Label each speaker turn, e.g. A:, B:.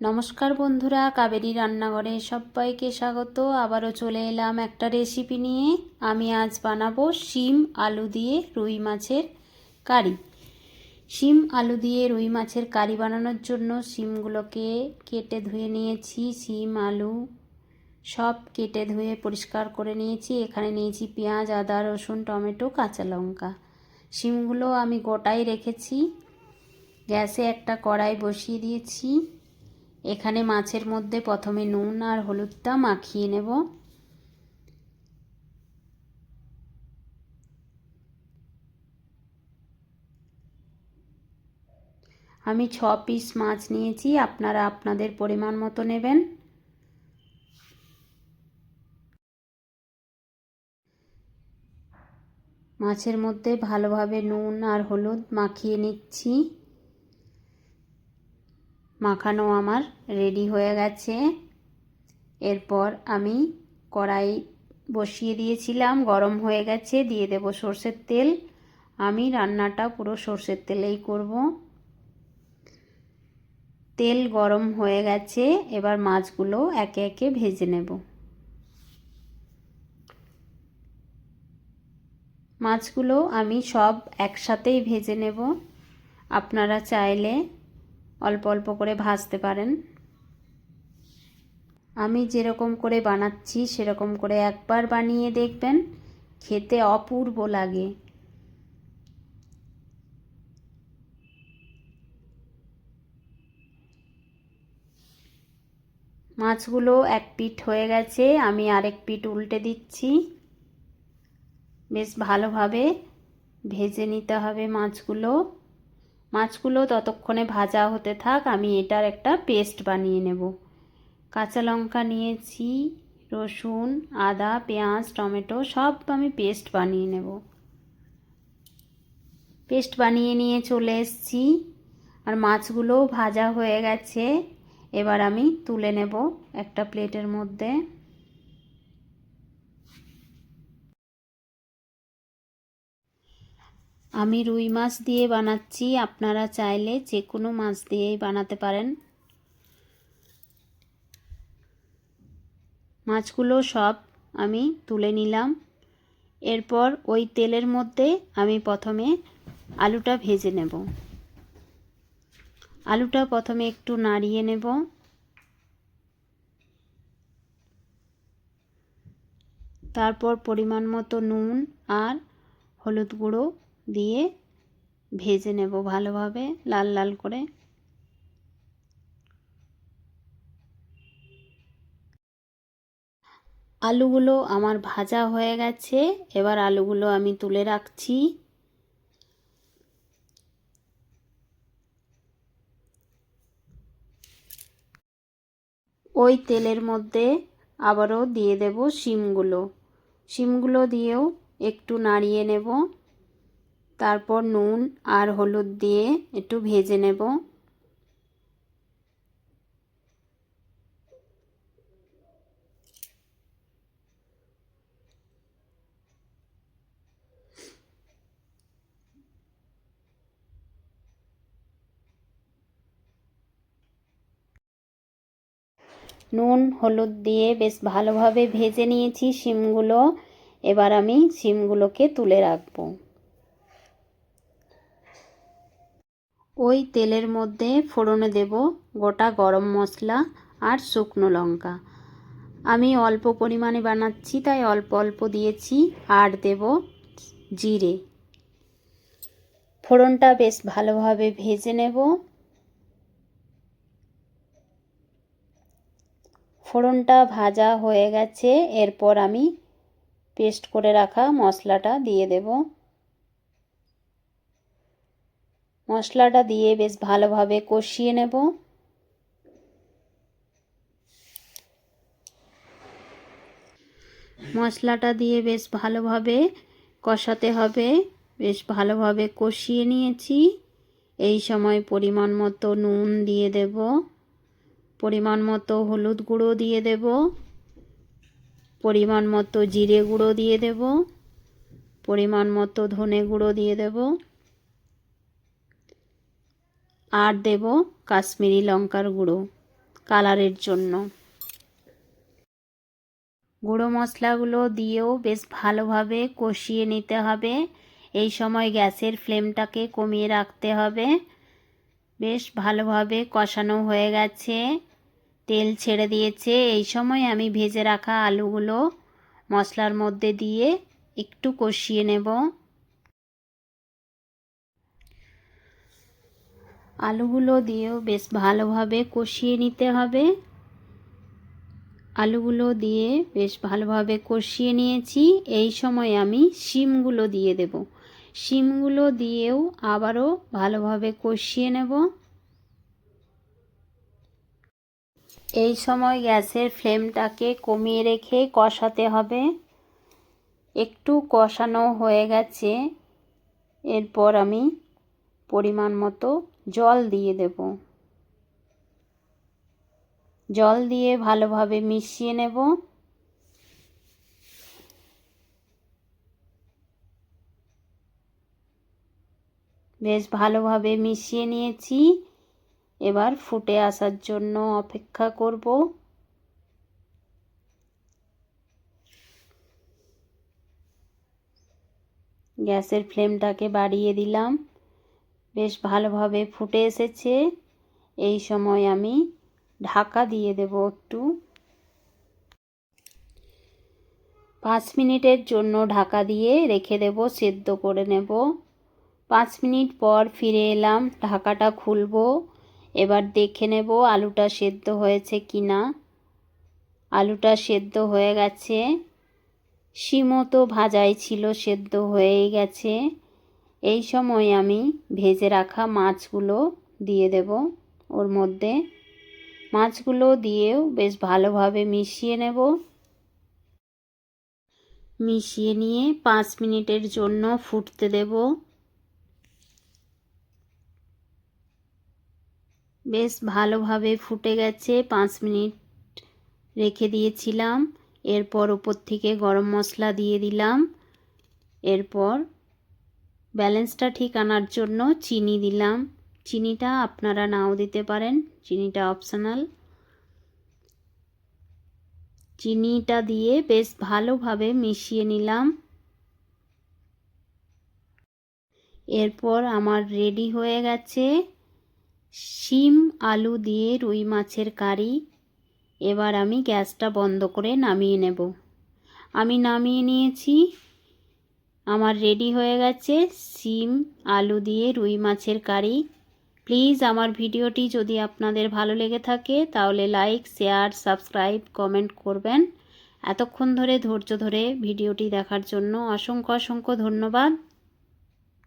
A: নমস্কার বন্ধুরা, কাবেরী রান্নাঘরে সবাইকে স্বাগত। আবারও চলে এলাম একটা রেসিপি নিয়ে। আমি আজ বানাবো শিম, আলু দিয়ে রুই মাছের কারি। শিম, আলু দিয়ে রুই মাছের কারি বানানোর জন্য শিমগুলোকে কেটে ধুয়ে নিয়েছি। শিম, আলু সব কেটে ধুয়ে পরিষ্কার করে নিয়েছি। এখানে নিয়েছি পেঁয়াজ, আদা, রসুন, টমেটো, কাঁচা লঙ্কা। শিমগুলো আমি গোটাই রেখেছি। গ্যাসে একটা কড়াই বসিয়ে দিয়েছি। এখানে মাছের মধ্যে প্রথমে নুন আর হলুদটা মাখিয়ে নেব। আমি ছ পিস মাছ নিয়েছি, আপনারা আপনাদের পরিমাণ মতো নেবেন। মাছের মধ্যে ভালোভাবে নুন আর হলুদ মাখিয়ে নিচ্ছি। মাখানো আমার রেডি হয়ে গেছে। এরপর আমি কড়াই বসিয়ে দিয়েছিলাম, গরম হয়ে গেছে, দিয়ে দেব সর্ষের তেল। আমি রান্নাটা পুরো সর্ষের তেলেই করব। তেল গরম হয়ে গেছে, এবার মাছগুলো একে একে ভেজে নেব। মাছগুলো আমি সব একসাথেই ভেজে নেব। আপনারা চাইলে অল্প অল্প করে ভাজতে পারেন। আমি যেরকম করে বানাচ্ছি, সেরকম করে একবার বানিয়ে দেখবেন, খেতে অপূর্ব লাগে। মাছগুলো এক পিঠ হয়ে গেছে, আমি আরেক পিঠ উল্টে দিচ্ছি। বেশ ভালোভাবে ভেজে নিতে হবে মাছগুলো। মাছগুলো ততক্ষণে ভাজা হতে থাক, আমি এটার একটা পেস্ট বানিয়ে নেব। কাঁচা লঙ্কা নিয়েছি, রসুন, আদা, পেঁয়াজ, টমেটো, সব আমি পেস্ট বানিয়ে নেব। পেস্ট বানিয়ে নিয়ে চলে এসছি, আর মাছগুলোও ভাজা হয়ে গেছে। এবার আমি তুলে নেব একটা প্লেটের মধ্যে। আমি রুই মাছ দিয়ে বানাচ্ছি। আপনারা চাইলে যে কোনো মাছ দিয়েই বানাতে পারেন। মাছগুলো সব আমি তুলে নিলাম। এরপর ওই তেলের মধ্যে আমি প্রথমে আলুটা ভেজে নেব। আলুটা প্রথমে একটু নাড়িয়ে নেব। তারপর পরিমাণ মতো নুন আর হলুদ গুঁড়ো দিয়ে ভেজে নেব ভালোভাবে, লাল লাল করে। আলুগুলো আমার ভাজা হয়ে গেছে, এবার আলুগুলো আমি তুলে রাখছি। ওই তেলের মধ্যে আবারও দিয়ে দেব শিমগুলো। শিমগুলো দিয়েও একটু নাড়িয়ে নেব। তারপর নুন আর হলুদ দিয়ে একটু ভেজে নেব। নুন, হলুদ দিয়ে বেশ ভালোভাবে ভেজে নিয়েছি শিমগুলো। এবার আমি শিমগুলোকে তুলে রাখব। ওই তেলের মধ্যে ফোড়নে দেব গোটা গরম মশলা আর শুকনো লঙ্কা। আমি অল্প পরিমাণে বানাচ্ছি, তাই অল্প অল্প দিয়েছি। আর দেব জিরে। ফোড়নটা বেশ ভালোভাবে ভেজে নেব। ফোড়নটা ভাজা হয়ে গেছে। এরপর আমি পেস্ট করে রাখা মশলাটা দিয়ে দেবো। মশলাটা দিয়ে বেশ ভালোভাবে কষিয়ে নেব। মশলাটা দিয়ে বেশ ভালোভাবে কষাতে হবে, বেশ ভালোভাবে কষিয়ে নিয়েছি। এই সময় পরিমাণ মতো নুন দিয়ে দেব, পরিমাণ মতো হলুদ গুঁড়ো দিয়ে দেব, পরিমাণ মতো জিরে গুঁড়ো দিয়ে দেব, পরিমাণ মতো ধনে গুঁড়ো দিয়ে দেব। আর দেব কাশ্মীরি লঙ্কার গুঁড়ো কালারের জন্য। গুঁড়ো মশলাগুলো দিয়েও বেশ ভালোভাবে কষিয়ে নিতে হবে। এই সময় গ্যাসের ফ্লেমটাকে কমিয়ে রাখতে হবে। বেশ ভালোভাবে কষানো হয়ে গেছে। তেল ছেড়ে দিয়েছে। এই সময় আমি ভেজে রাখা আলুগুলো মশলার মধ্যে দিয়ে একটু কষিয়ে নেব। আলুগুলো দিয়েও বেশ ভালোভাবে কষিয়ে নিতে হবে। আলুগুলো দিয়ে বেশ ভালোভাবে কষিয়ে নিয়েছি। এই সময় আমি শিমগুলো দিয়ে দেব। শিমগুলো দিয়েও আবারও ভালোভাবে কষিয়ে নেব। এই সময় গ্যাসের ফ্লেমটাকে কমিয়ে রেখে কষাতে হবে। একটু কষানো হয়ে গেছে। এরপর আমি পরিমাণ মতো জল দিয়ে দেব। জল দিয়ে ভালোভাবে মিশিয়ে নেব। বেশ ভালোভাবে মিশিয়ে নিয়েছি। এবার ফুটে আসার জন্য অপেক্ষা করব। গ্যাসের ফ্লেমটাকে বাড়িয়ে দিলাম। বেশ ভালোভাবে ফুটে এসেছে। এই সময় আমি ঢাকা দিয়ে দেব একটু। পাঁচ মিনিটের জন্য ঢাকা দিয়ে রেখে দেব, সেদ্ধ করে নেব। পাঁচ মিনিট পর ফিরে এলাম, ঢাকাটা খুলবো। এবার দেখে নেব আলুটা সেদ্ধ হয়েছে কি না আলুটা সেদ্ধ হয়ে গেছে। শিমও তো ভাজাই ছিল, সেদ্ধ হয়েই গেছে। এই সময় আমি ভেজে রাখা মাছগুলো দিয়ে দেব ওর মধ্যে। মাছগুলো দিয়েও বেশ ভালোভাবে মিশিয়ে নেব। মিশিয়ে নিয়ে পাঁচ মিনিটের জন্য ফুটতে দেব। বেশ ভালোভাবে ফুটে গেছে, পাঁচ মিনিট রেখে দিয়েছিলাম। এরপর ওপর থেকে গরম মশলা দিয়ে দিলাম। এরপর ব্যালেন্সটা ঠিক আনার জন্য চিনি দিলাম। চিনিটা আপনারা নাও দিতে পারেন। চিনিটা অপশনাল চিনিটা দিয়ে বেশ ভালোভাবে মিশিয়ে নিলাম। এরপর আমার রেডি হয়ে গেছে। শিম, আলু দিয়ে রুই মাছের কারি। এবার আমি গ্যাসটা বন্ধ করে নামিয়ে নেব। আমি নামিয়ে নিয়েছি। আমার রেডি হয়ে গেছে সিম, আলু দিয়ে রুই মাছের কারি। প্লিজ আমার ভিডিওটি যদি আপনাদের ভালো লেগে থাকে, তাহলে লাইক শেয়ার সাবস্ক্রাইব কমেন্ট করবেন। এতক্ষণ ধরে, ধৈর্য ধরে ভিডিওটি দেখার জন্য অসংখ্য অসংখ্য ধন্যবাদ।